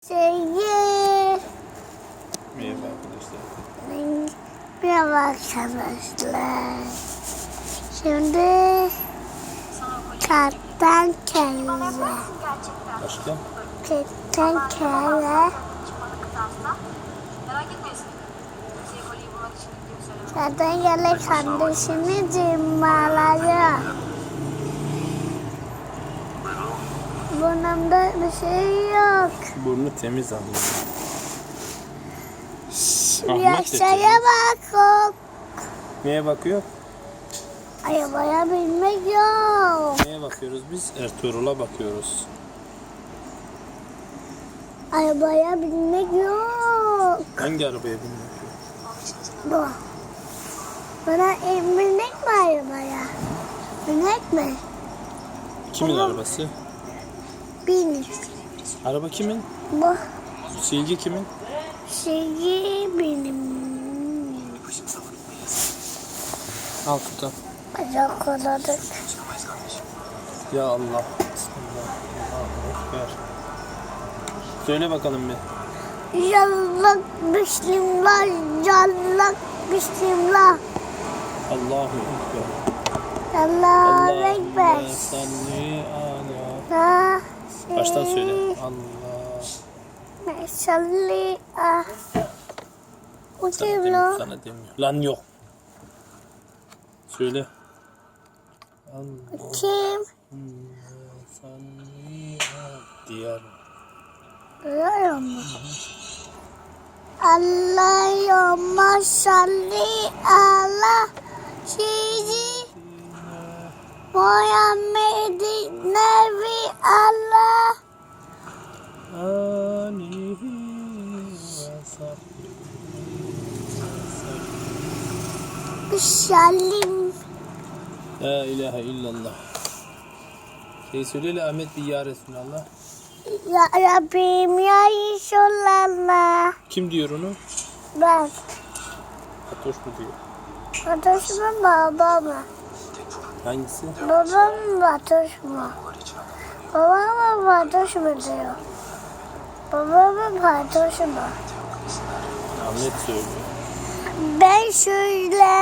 Sevgi. Merhaba arkadaşlar. Merhaba arkadaşlar. Şimdi kaptan kelle. Başka? Kaptan kelle. Merak etmesin. Şey voleyi Burnumda bir şey yok. Burnu temiz Ahmet de aşağıya bak. hop. Neye bakıyor? Arabaya binmek yok. Neye bakıyoruz biz? Ertuğrul'a bakıyoruz. Arabaya binmek yok. Hangi arabaya binmek yok? Bu. Bana e, binmek mi arabaya? Binmek mi? Kimin Tamam. arabası? Benim. Araba kimin? Bu Silgi kimin? şeyi benim. Al tut al. Çok koladık. Ya Allah. Bismillah. Ekber. Söyle bakalım bir. Yallah bismillah. Yallah bismillah. Allahu Ekber. Allahu Ekber. Allahümme salli ala. La Baştan söyle. Allah. Ah. Bu Sana kim demiyor. lan? Sana demiyor. Lan yok. Söyle. Allah. Kim? Ala. Diyar. Duyuyor musun? Allahümme salli ala sizi Muhammed'in Nebi Allah Alihi ve. Salim La ilahe illallah. Şey söyle Ahmet bir ya Resulallah. Ya Rabbim ya Resulallah Kim diyor onu? Ben Fatoş mu diyor? Fatoş mu baba mı? Hangisi? Babam mı Fatoş mu? Babam mı Fatoş mu diyor? Babam mı Fatoş mu? Ahmet söylüyor. Ben söylemiyorum.